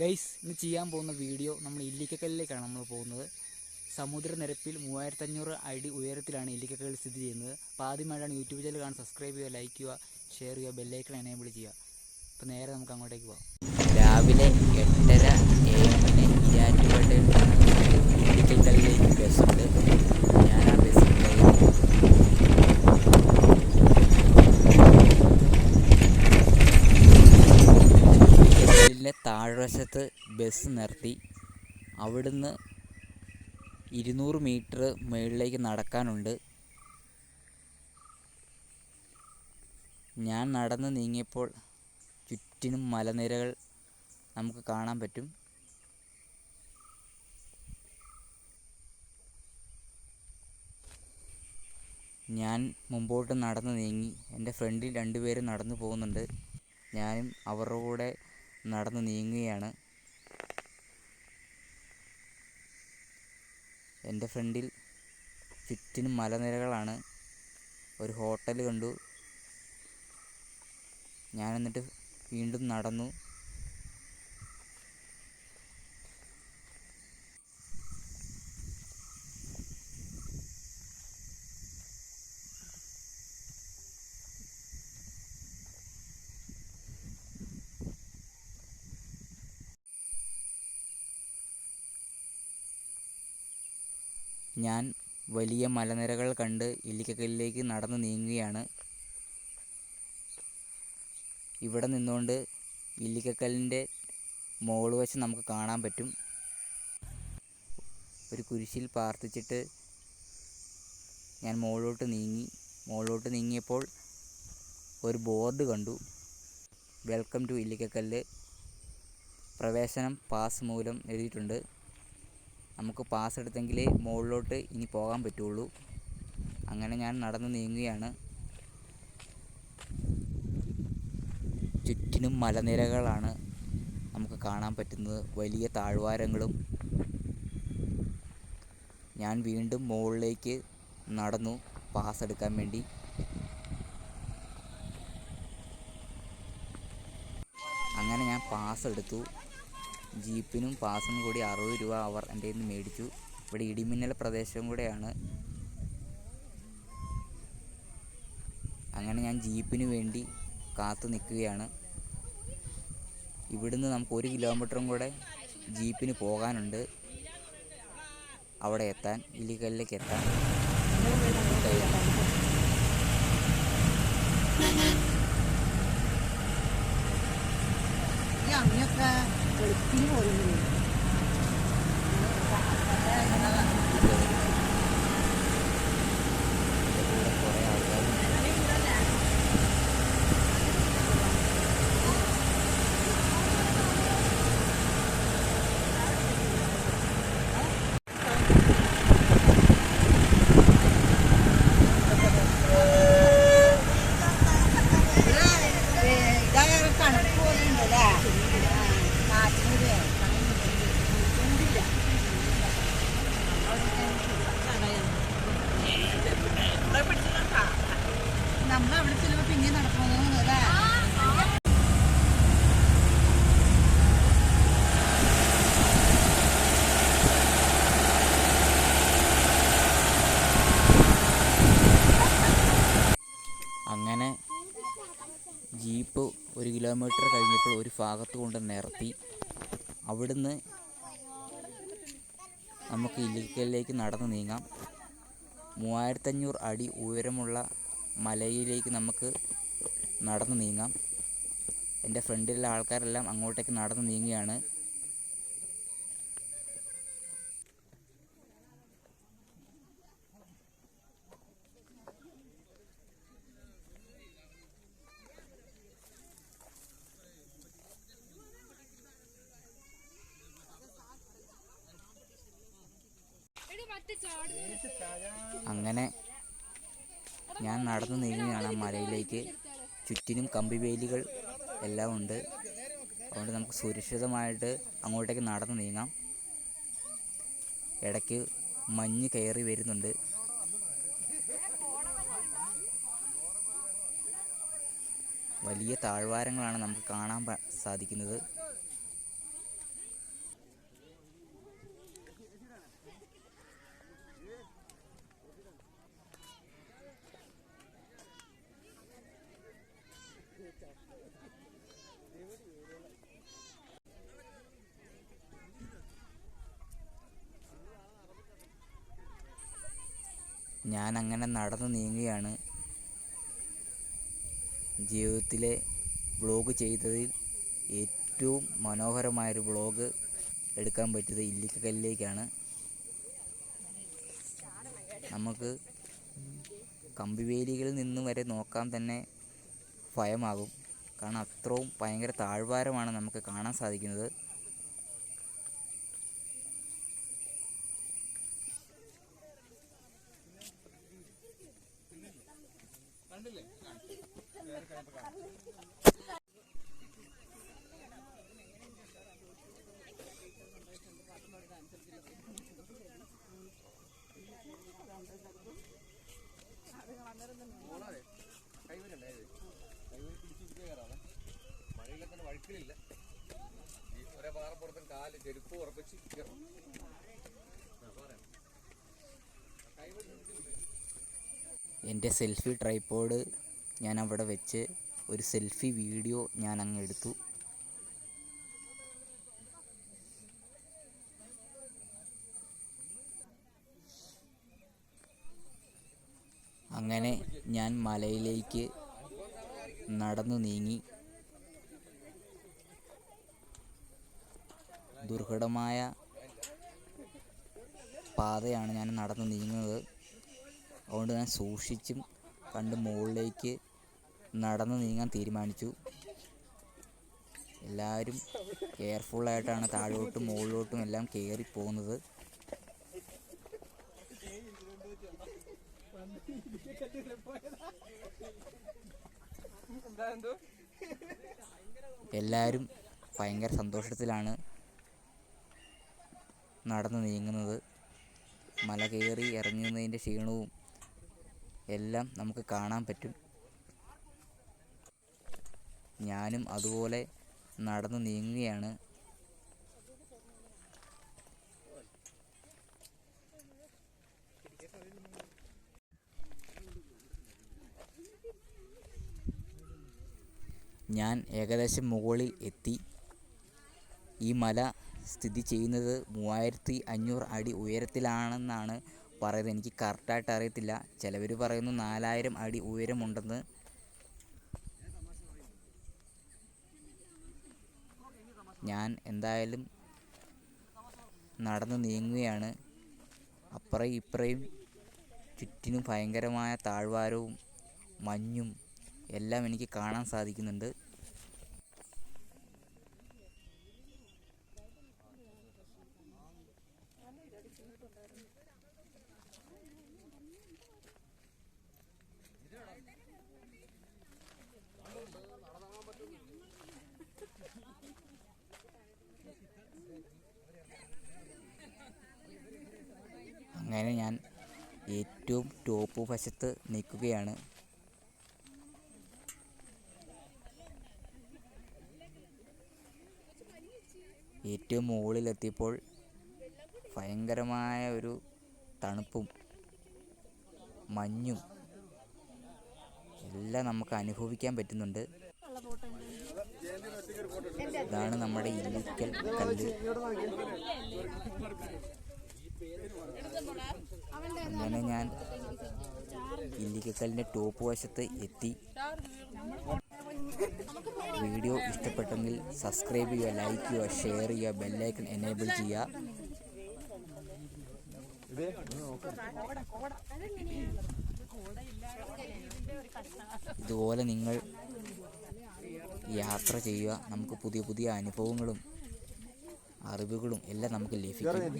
Guys ഇന്ന് ചെയ്യാൻ പോകുന്ന വീഡിയോ നമ്മൾ ഇല്ലിക്കക്കല്ലിലേക്കാണ് നമ്മൾ പോകുന്നത്. സമുദ്രനിരപ്പിൽ മൂവായിരത്തഞ്ഞൂറ് അടി ഉയരത്തിലാണ് ഇല്ലിക്കക്കൽ സ്ഥിതി ചെയ്യുന്നത്. അപ്പോൾ ആദ്യമായിട്ടാണ് യൂട്യൂബ് ചാനൽ കാണാൻ സബ്സ്ക്രൈബ് ചെയ്യുക ലൈക്ക് ചെയ്യുക ഷെയർ ചെയ്യുക ബെല്ലൈക്കൺ എനേബിൾ ചെയ്യുക. അപ്പോൾ നേരെ നമുക്ക് അങ്ങോട്ടേക്ക് പോകാം. രാവിലെ എട്ടര എ എമ്മിന് ഇരാറ്റുപേട്ടയിൽ ഇല്ലിക്കക്കല്ലിലേക്ക് ബസ്സുണ്ട് ഞാൻ ആ ബസ്സിൽ കയറി താഴ്വശത്ത് ബസ് നിർത്തി. അവിടുന്ന് ഇരുന്നൂറ് മീറ്റർ മുകളിലേക്ക് നടക്കാനുണ്ട്. ഞാൻ നടന്ന് നീങ്ങിയപ്പോൾ ചുറ്റിനും മലനിരകൾ നമുക്ക് കാണാൻ പറ്റും. ഞാൻ മുമ്പോട്ട് നടന്ന് നീങ്ങി. എന്റെ ഫ്രണ്ടിൽ രണ്ടുപേരും നടന്നു പോകുന്നുണ്ട്. ഞാനും അവരുടെ കൂടെ നടന്ന് നീങ്ങുകയാണ്. എന്റെ ഫ്രണ്ടിൽ ചുറ്റിനും മലനിരകളാണ്. ഒരു ഹോട്ടൽ കണ്ടു. ഞാൻ എന്നിട്ട് വീണ്ടും നടന്നു. ഞാൻ വലിയ മലനിരകൾ കണ്ട് ഇല്ലിക്കക്കല്ലിലേക്ക് നടന്നു നീങ്ങുകയാണ്. ഇവിടെ നിന്നുകൊണ്ട് ഇല്ലിക്കക്കല്ലിന്റെ മുകൾ വശം നമുക്ക് കാണാൻ പറ്റും. ഒരു കുരിശിൽ പ്രാർത്ഥിച്ചിട്ട് ഞാൻ മുകളിലോട്ട് നീങ്ങി. മുകളിലോട്ട് നീങ്ങിയപ്പോൾ ഒരു ബോർഡ് കണ്ടു. വെൽക്കം ടു ഇല്ലിക്കക്കല്ല് പ്രവേശനം പാസ് മൂലം എഴുതിയിട്ടുണ്ട്. നമുക്ക് പാസ് എടുത്തെങ്കിലേ മുകളിലോട്ട് ഇനി പോകാൻ പറ്റുള്ളൂ. അങ്ങനെ ഞാൻ നടന്ന് നീങ്ങുകയാണ്. ചുറ്റിനും മലനിരകളാണ് നമുക്ക് കാണാൻ പറ്റുന്നത്. വലിയ താഴ്വാരങ്ങളും. ഞാൻ വീണ്ടും മുകളിലേക്ക് നടന്നു പാസ് എടുക്കാൻ വേണ്ടി. അങ്ങനെ ഞാൻ പാസ് എടുത്തു. ജീപ്പിനും പാസും കൂടി അറുപത് രൂപ അവർ എന്റെ നിന്ന് മേടിച്ചു. ഇവിടെ ഇടിമിന്നൽ പ്രദേശവും കൂടെയാണ്. അങ്ങനെ ഞാൻ ജീപ്പിന് വേണ്ടി കാത്തു നിൽക്കുകയാണ്. ഇവിടുന്ന് നമുക്ക് ഒരു കിലോമീറ്ററും കൂടെ ജീപ്പിന് പോകാനുണ്ട്. അവിടെ എത്താൻ ഇല്ലിക്കല്ലിലേക്ക് എത്താൻ. Yeah, yeah, അമ്മയൊക്കെ വെളുപ്പിന് പോയിരുന്നു കിലോമീറ്റർ കഴിഞ്ഞപ്പോൾ ഒരു ഭാഗത്ത് കൊണ്ട് നിർത്തി അവിടുന്ന് നമുക്ക് ഇല്ലിക്കലിലേക്ക് നടന്ന് നീങ്ങാം. മൂവായിരത്തഞ്ഞൂറ് അടി ഉയരമുള്ള മലയിലേക്ക് നമുക്ക് നടന്ന് നീങ്ങാം. എന്റെ ഫ്രണ്ടിലുള്ള ആൾക്കാരെല്ലാം അങ്ങോട്ടേക്ക് നടന്ന് നീങ്ങുകയാണ്. അങ്ങനെ ഞാൻ നടന്നു നീങ്ങുകയാണ് ആ മലയിലേക്ക്. ചുറ്റിനും കമ്പിവേലികൾ എല്ലാം ഉണ്ട്. അതുകൊണ്ട് നമുക്ക് സുരക്ഷിതമായിട്ട് അങ്ങോട്ടേക്ക് നടന്നു നീങ്ങാം. ഇടയ്ക്ക് മഞ്ഞ് കയറി വരുന്നുണ്ട്. വലിയ താഴ്വാരങ്ങളാണ് നമുക്ക് കാണാൻ സാധിക്കുന്നത്. ഞാൻ അങ്ങനെ നടന്നു നീങ്ങുകയാണ്. ജീവിതത്തിലെ വ്ളോഗ് ചെയ്തതിൽ ഏറ്റവും മനോഹരമായൊരു വ്ളോഗ് എടുക്കാൻ പറ്റിയത് ഇല്ലിക്കല്ലിലേക്കാണ്. നമുക്ക് കമ്പിവേലികളിൽ നിന്ന് വരെ നോക്കാൻ തന്നെ ഭയമാകും. കാരണം അത്രയും ഭയങ്കര താഴ്വാരമാണ് നമുക്ക് കാണാൻ സാധിക്കുന്നത്. മഴയിലെ തന്നെ വഴുക്കലില്ല ഒരേ പാറപ്പുറത്തും കാൽ ചെരുപ്പ് ഉറപ്പിച്ച് കയറും എന്റെ സെൽഫി ട്രൈപ്പോഡ് ഞാൻ അവിടെ വെച്ച് ഒരു സെൽഫി വീഡിയോ ഞാൻ അങ്ങ് എടുത്തു. അങ്ങനെ ഞാൻ മലയിലേക്ക് നടന്നു നീങ്ങി. ദുർഘടമായ പാതയാണ് ഞാൻ നടന്നു നീങ്ങുന്നത്. അതുകൊണ്ട് ഞാൻ സൂക്ഷിച്ചും കണ്ട് മുകളിലേക്ക് നടന്ന് നീങ്ങാൻ തീരുമാനിച്ചു. എല്ലാവരും കെയർഫുള്ളായിട്ടാണ് താഴോട്ടും മുകളിലോട്ടും എല്ലാം കയറി പോകുന്നത്. എല്ലാവരും ഭയങ്കര സന്തോഷത്തിലാണ് നടന്നു നീങ്ങുന്നത്. മല കയറി ഇറങ്ങുന്നതിന്റെ ക്ഷീണവും എല്ലാം നമുക്ക് കാണാൻ പറ്റും. ഞാനും അതുപോലെ നടന്നു നീങ്ങുകയാണ്. ഞാൻ ഏകദേശം മുകളിൽ എത്തി. ഈ മല സ്ഥിതി ചെയ്യുന്നത് മൂവായിരത്തി അഞ്ഞൂറ് അടി ഉയരത്തിലാണെന്നാണ് പറയുന്നത് എനിക്ക് കറക്റ്റായിട്ട് അറിയത്തില്ല. ചിലവർ പറയുന്നു നാലായിരം അടി ഉയരമുണ്ടെന്ന്. ഞാൻ എന്തായാലും നടന്നു നീങ്ങുകയാണ്. അപ്പുറയും ഇപ്പുറയും ചുറ്റിനും ഭയങ്കരമായ താഴ്വാരവും മഞ്ഞും എല്ലാം എനിക്ക് കാണാൻ സാധിക്കുന്നുണ്ട്. അങ്ങനെ ഞാൻ ഏറ്റവും ടോപ്പ് വശത്ത് നിൽക്കുകയാണ്. ഏറ്റവും മുകളിലെത്തിയപ്പോൾ ഭയങ്കരമായ ഒരു തണുപ്പും മഞ്ഞും എല്ലാം നമുക്ക് അനുഭവിക്കാൻ പറ്റുന്നുണ്ട്. ഇതാണ് നമ്മുടെ ഇല്ലിക്കൽ കല്ല്. അങ്ങനെ ഞാൻ ഇല്ലിക്കക്കല്ലിന്റെ ടോപ്പ് വശത്ത് എത്തി. വീഡിയോ ഇഷ്ടപ്പെട്ടെങ്കിൽ സബ്സ്ക്രൈബ് ചെയ്യുക ലൈക്ക് ചെയ്യുക ഷെയർ ചെയ്യുക ബെല്ലൈക്കൺ എനേബിൾ ചെയ്യുക. ഇതുപോലെ നിങ്ങൾ യാത്ര ചെയ്യുക. നമുക്ക് പുതിയ പുതിയ അനുഭവങ്ങളും അറിവുകളും എല്ലാം നമുക്ക് ലഭിക്കും.